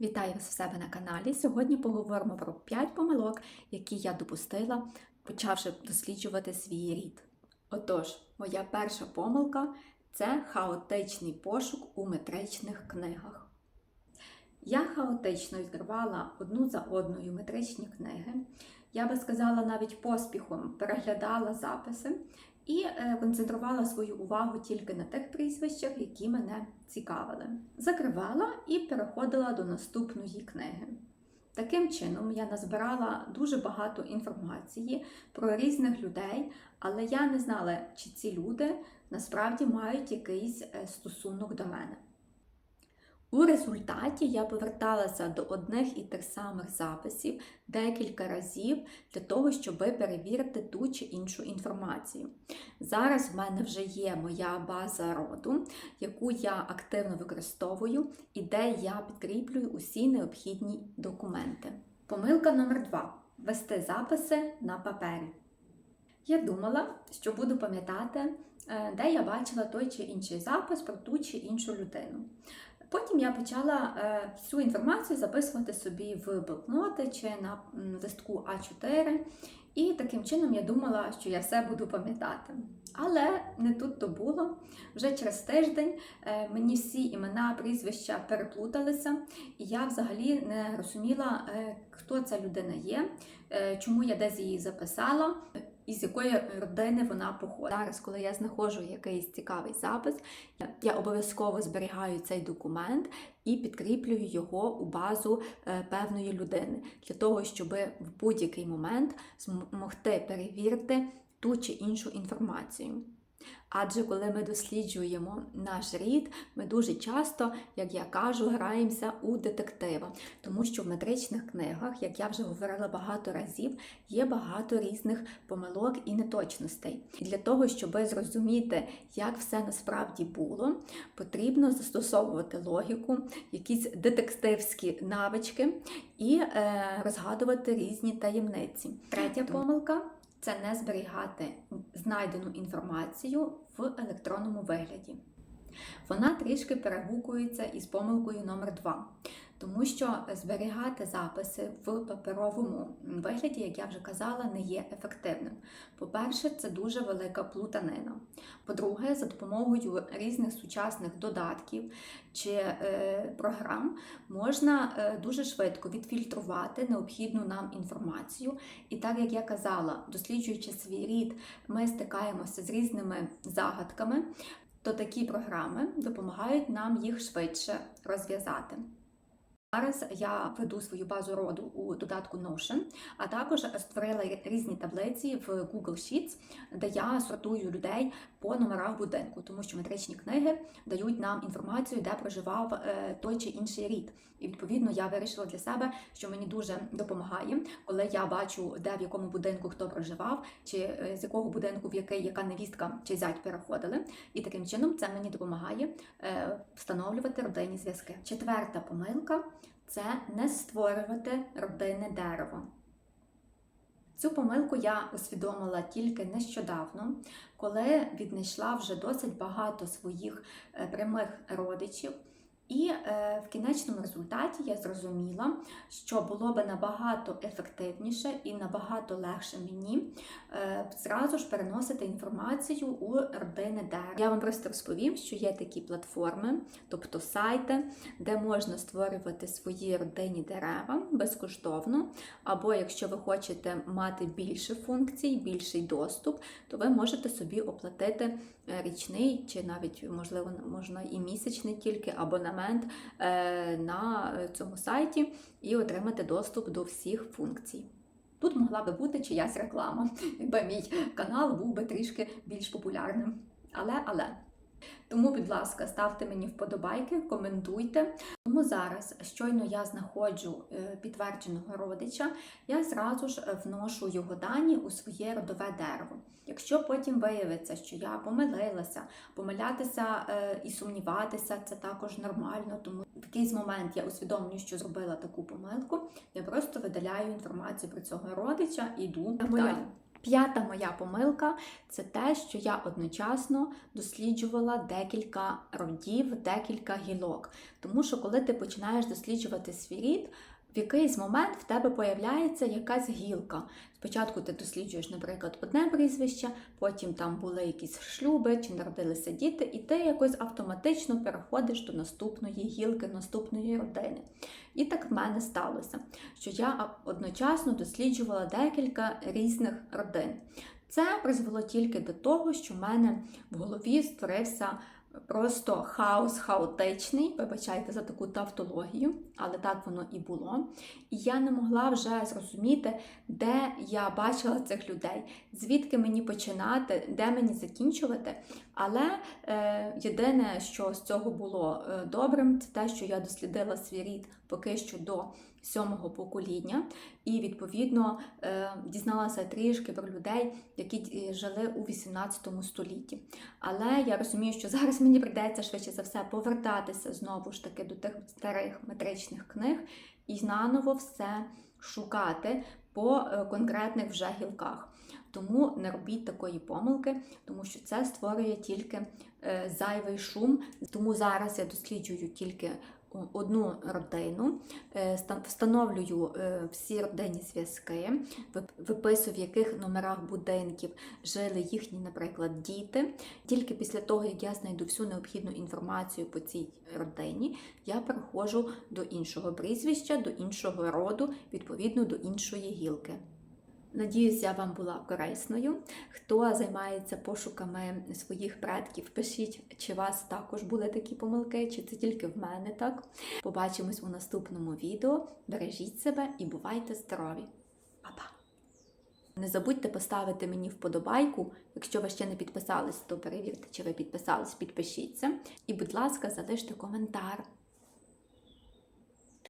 Вітаю вас в себе на каналі. Сьогодні поговоримо про 5 помилок, які я допустила, почавши досліджувати свій рід. Отож, моя перша помилка це хаотичний пошук у метричних книгах. Я хаотично відкривала одну за одною метричні книги. Я би сказала, навіть поспіхом переглядала записи і е, концентрувала свою увагу тільки на тих прізвищах, які мене цікавили. Закривала і переходила до наступної книги. Таким чином, я назбирала дуже багато інформації про різних людей, але я не знала, чи ці люди насправді мають якийсь е, стосунок до мене. У результаті я поверталася до одних і тих самих записів декілька разів для того, щоб перевірити ту чи іншу інформацію. Зараз в мене вже є моя база роду, яку я активно використовую і де я підкріплюю усі необхідні документи. Помилка номер 2 вести записи на папері. Я думала, що буду пам'ятати, е, де я бачила той чи інший запис про ту чи іншу людину. Потім я почала е, всю інформацію записувати собі в блокноти чи на листку А4, і таким чином я думала, що я все буду пам'ятати. Але не тут то було. Вже через тиждень е, мені всі імена, прізвища переплуталися, і я взагалі не розуміла, е, хто ця людина є, чому я десь її записала. І з якої родини вона походить. Зараз, коли я знаходжу якийсь цікавий запис, я обов'язково зберігаю цей документ і підкріплюю його у базу е, певної людини для того, щоб в будь-який момент змогти перевірити ту чи іншу інформацію. Адже коли ми досліджуємо наш рід, ми дуже часто, як я кажу, граємося у детектива, тому що в метричних книгах, як я вже говорила багато разів, є багато різних помилок і неточностей. І для того, щоб зрозуміти, як все насправді було, потрібно застосовувати логіку, якісь детективські навички і е, розгадувати різні таємниці. Третя помилка це не зберігати знайдену інформацію в електронному вигляді. Вона трішки перегукується із помилкою номер 2 тому що зберігати записи в паперовому вигляді, як я вже казала, не є ефективним. По-перше, це дуже велика плутанина. По-друге, за допомогою різних сучасних додатків чи е, програм можна е, дуже швидко відфільтрувати необхідну нам інформацію. І так як я казала, досліджуючи свій рід, ми стикаємося з різними загадками, то такі програми допомагають нам їх швидше розв'язати. Зараз я веду свою базу роду у додатку Notion, а також створила різні таблиці в Google Sheets, де я сортую людей по номерах будинку, тому що метричні книги дають нам інформацію, де проживав е, той чи інший рід. І відповідно я вирішила для себе, що мені дуже допомагає, коли я бачу, де в якому будинку хто проживав, чи е, з якого будинку в який яка невістка чи зять переходили. І таким чином це мені допомагає е, встановлювати родинні зв'язки. Четверта помилка це не створювати родинне дерево. Цю помилку я усвідомила тільки нещодавно, коли віднайшла вже досить багато своїх е, прямих родичів. І е, в кінечному результаті я зрозуміла, що було би набагато ефективніше і набагато легше мені е, зразу ж переносити інформацію у родини дерева. Я вам просто розповім, що є такі платформи, тобто сайти, де можна створювати свої родинні дерева безкоштовно. Або якщо ви хочете мати більше функцій, більший доступ, то ви можете собі оплатити річний чи навіть можливо можна і місячний тільки абонемент е, на цьому сайті і отримати доступ до всіх функцій. Тут могла би бути чиясь реклама, якби мій канал був би трішки більш популярним. Але, але. Тому, будь ласка, ставте мені вподобайки, коментуйте. Тому зараз, щойно я знаходжу е, підтвердженого родича, я зразу ж вношу його дані у своє родове дерево. Якщо потім виявиться, що я помилилася, помилятися е, і сумніватися це також нормально, тому в якийсь момент я усвідомлюю, що зробила таку помилку, я просто видаляю інформацію про цього родича і йду далі. П'ята моя помилка це те, що я одночасно досліджувала декілька родів, декілька гілок. Тому що коли ти починаєш досліджувати свій рід, в якийсь момент в тебе появляється якась гілка. Спочатку ти досліджуєш, наприклад, одне прізвище, потім там були якісь шлюби чи народилися діти, і ти якось автоматично переходиш до наступної гілки, наступної родини. І так в мене сталося, що я одночасно досліджувала декілька різних родин. Це призвело тільки до того, що в мене в голові створився просто хаос хаотичний. Вибачайте за таку тавтологію, але так воно і було. І я не могла вже зрозуміти, де я бачила цих людей, звідки мені починати, де мені закінчувати. Але е, єдине, що з цього було е, добрим, це те, що я дослідила свій рід поки що до сьомого покоління, і відповідно е, дізналася трішки про людей, які жили у 18 столітті. Але я розумію, що зараз мені прийдеться швидше за все повертатися знову ж таки до тих старих метричних книг і наново все шукати по е, конкретних вже гілках. Тому не робіть такої помилки, тому що це створює тільки е, зайвий шум. Тому зараз я досліджую тільки одну родину, е, встановлюю е, всі родинні зв'язки, виписую, в яких номерах будинків жили їхні, наприклад, діти. Тільки після того, як я знайду всю необхідну інформацію по цій родині, я переходжу до іншого прізвища, до іншого роду, відповідно до іншої гілки. Надіюсь, я вам була корисною. Хто займається пошуками своїх предків, пишіть, чи у вас також були такі помилки, чи це тільки в мене так. Побачимось у наступному відео. Бережіть себе і бувайте здорові! Па-па! Не забудьте поставити мені вподобайку. Якщо ви ще не підписались, то перевірте, чи ви підписались, підпишіться. І, будь ласка, залиште коментар.